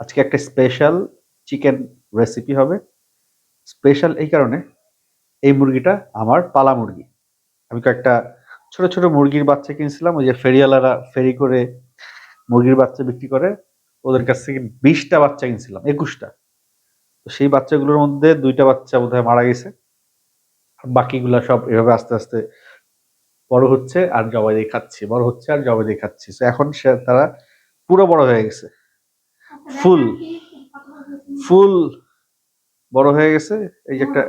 আজকে একটা special chicken recipe হবে। স্পেশাল এই কারণে এই মুরগিটা আমার পালা মুরগি। আমি কয়েকটা ছোট ছোট মুরগির বাচ্চা কিনছিলাম, ওই যে ফেরিওয়ালারা ফেরি করে মুরগির বাচ্চা বিক্রি করে, ওদের কাছ থেকে বিশটা বাচ্চা কিনছিলাম, একুশটা। তো সেই বাচ্চাগুলোর মধ্যে দুইটা বাচ্চা বোধহয় মারা গেছে। বাকিগুলা সব এভাবে আস্তে আস্তে বড় হচ্ছে আর জবাই দিয়ে খাচ্ছি, বড় হচ্ছে আর জবাই দিয়ে খাচ্ছি। তো এখন সে, তারা পুরো বড় হয়ে গেছে। ফুল ফুল বড় হয়ে গেছে। এই যে একটা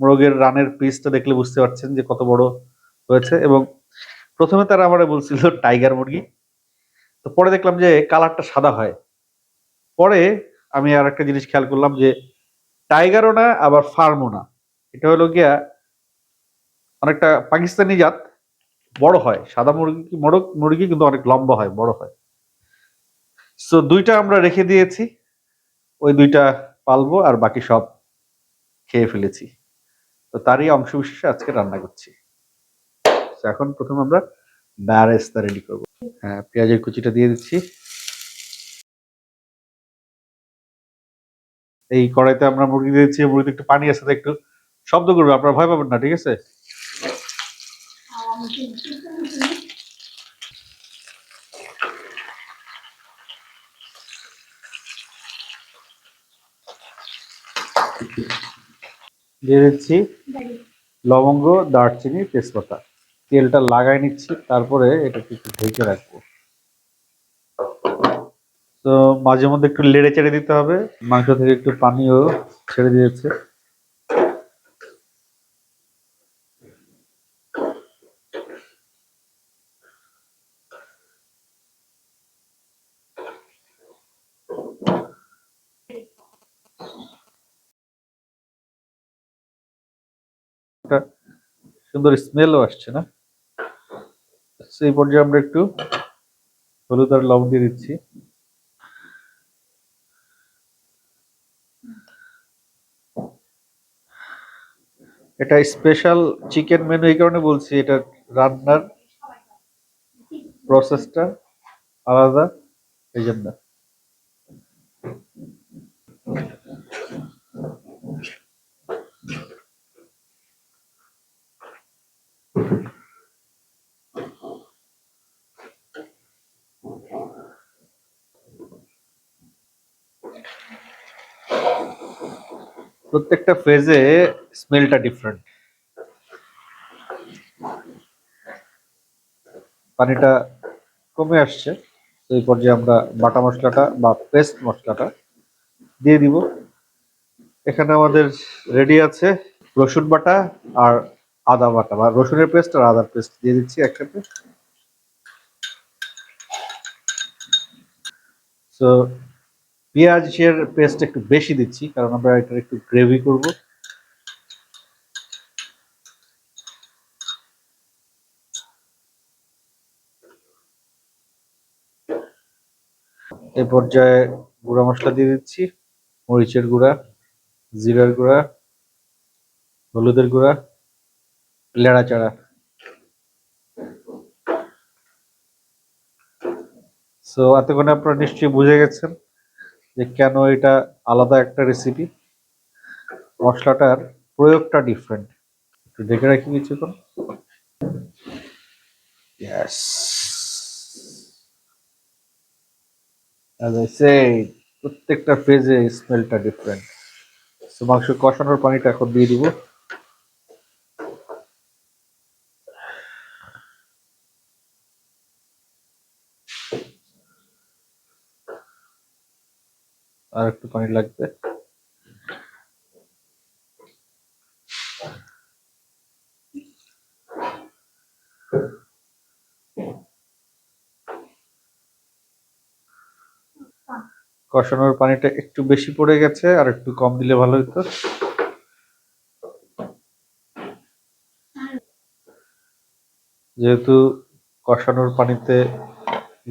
মোরগের রানের পিসটা দেখলে বুঝতে পারছেন যে কত বড় হয়েছে এবং প্রথমে তারা আমার বলছিল টাইগার মুরগি। তো পরে দেখলাম যে কালারটা সাদা হয়। পরে আমি আর একটা জিনিস খেয়াল করলাম যে টাইগারও না, আবার ফার্মও না। এটা হলো গিয়া অনেকটা পাকিস্তানি জাত, বড় হয়। সাদা মুরগি, মোরগ মুরগি কিন্তু অনেক লম্বা হয়, বড় হয়। সো দুইটা আমরা রেখে দিয়েছি। ওই দুইটা পালবো আর বাকি সব খেয়ে ফেলেছি। তো তারই অংশ বিশেষে আজকে রান্না করছি। এখন প্রথম আমরা ব্যারেস্তা রেডি করব। হ্যাঁ পেঁয়াজের কুচিটা দিয়ে দিচ্ছি। এই কড়াইতে আমরা মুরগি দিয়েছি মুরগিতে একটু পানি আছে একটু শব্দ করবে, আপনারা ভয় পাবেন না, ঠিক আছে? দিয়ে দিচ্ছি লবঙ্গ, দারচিনি, তেজপাতা। তেলটা লাগাই নিচ্ছি, তারপরে এটা একটু ঢেকে রাখব। তো মাঝে মধ্যে একটু লেড়ে চেড়ে দিতে হবে। মাংস থেকে একটু পানিও ছেড়ে দিয়েছে একটা সুন্দর স্মেলও আসছে না। সেই পর্যায়ে আমরা একটু হলুদ আর লবণ দিয়ে দিচ্ছি। এটা স্পেশাল চিকেন মেনু এই কারণে বলছি, এটা রান্নার প্রসেসটা আলাদা, এই জন্য। প্রত্যেকটা ফেজে স্মেলটা ডিফারেন্ট পানিটা কমে আসছে, তো এই পর্যায়ে আমরা বাটা মশলাটা বা পেস্ট মশলাটা দিয়ে দিব। এখানে আমাদের রেডি আছে রসুন বাটা আর আদা বাটা, বা রসুনের পেস্ট আর আদার পেস্ট দিয়ে দিচ্ছি একসাথে। তো পেঁয়াজের পেস্ট একটু বেশি দিচ্ছি, কারণ আমরা এটা একটু গ্রেভি করব। এই পর্যায়ে গুঁড়া মশলা দিয়ে দিচ্ছি, মরিচের গুঁড়া, জিরার গুঁড়া, হলুদের গুঁড়া লেড়াচাড়া সো এতক্ষণে আপনারা নিশ্চয়ই বুঝে গেছেন। যে কেন এটা আলাদা একটা রেসিপি মশলাটার প্রয়োগটা ডিফারেন্ট একটু দেখে রাখি কিছু Yes. প্রত্যেকটা পেজে স্মেলটা ডিফারেন্ট মাংস কষানোর পানিটা এখন দিয়ে দিব। আর একটু পানি লাগবে। কষানোর পানিটা একটু বেশি পড়ে গেছে, আর একটু কম দিলে ভালো হতো। যেহেতু কষানোর পানিতে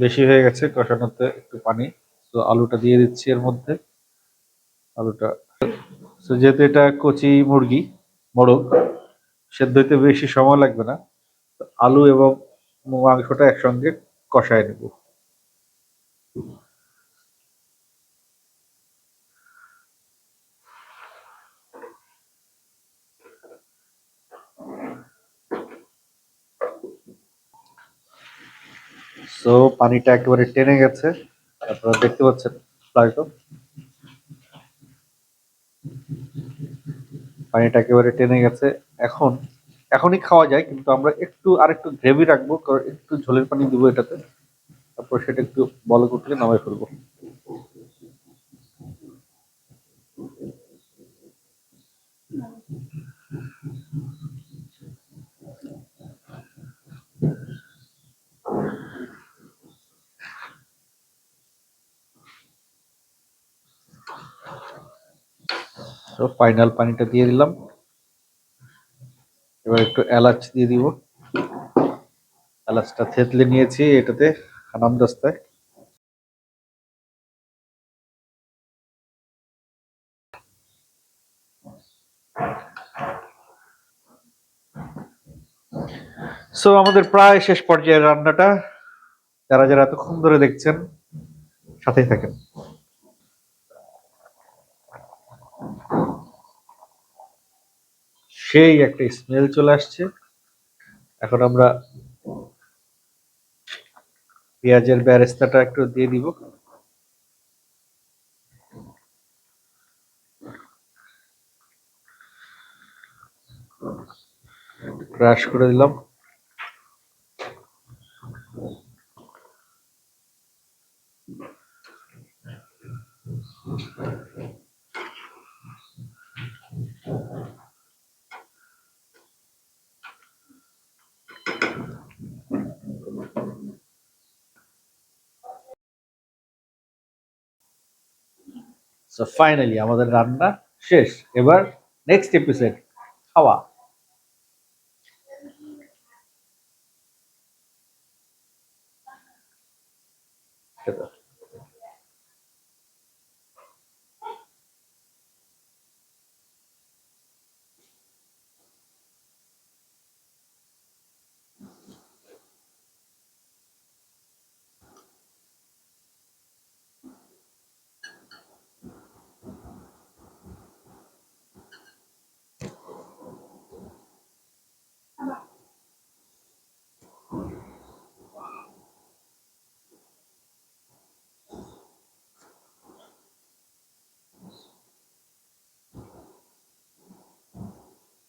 বেশি হয়ে গেছে, কষানোতে একটু পানি। তো আলুটা দিয়ে দিচ্ছি এর মধ্যে। আলুটা। তো যেহেতু এটা কচি মুরগি, মোড়ক, সেদ্ধ হইতে বেশি সময় লাগবে না আলু এবং মাংসটা একসঙ্গে কষায় নেব। সো পানিটা একেবারে টেনে গেছে। আপনারা দেখতে পাচ্ছেন ফ্লাইটও। পানিটা একেবারে টেনে গেছে। এখন, এখনই খাওয়া যায়, কিন্তু আমরা একটু আর একটু গ্রেভি রাখব, কারণ একটু ঝোলের পানি দিব এটাতে। তারপর সেটা একটু বল করতে নামাই ফেলব। তো ফাইনাল পানিটা দিয়ে দিলাম। এবার একটু এলাচ দিয়ে দিব। এলাচটা থেতলে নিয়েছি এটাতে হানাম দস্তায়। সো আমাদের প্রায় শেষ পর্যায়ের রান্নাটা। যারা যারা এতক্ষণ ধরে দেখছেন, সাথেই থাকেন। সেই একটা স্মেল চলে আসছে। এখন আমরা পেঁয়াজের ব্যারেস্তাটা একটু দিয়ে দিব। ক্রাশ করে দিলাম। সো ফাইনালি আমাদের রান্না শেষ। এবার নেক্সট এপিসোড খাওয়া।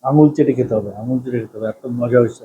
আঙুল চেটে খেতে হবে আঙুল চেটে খেতে হবে এত মজা হয়েছে।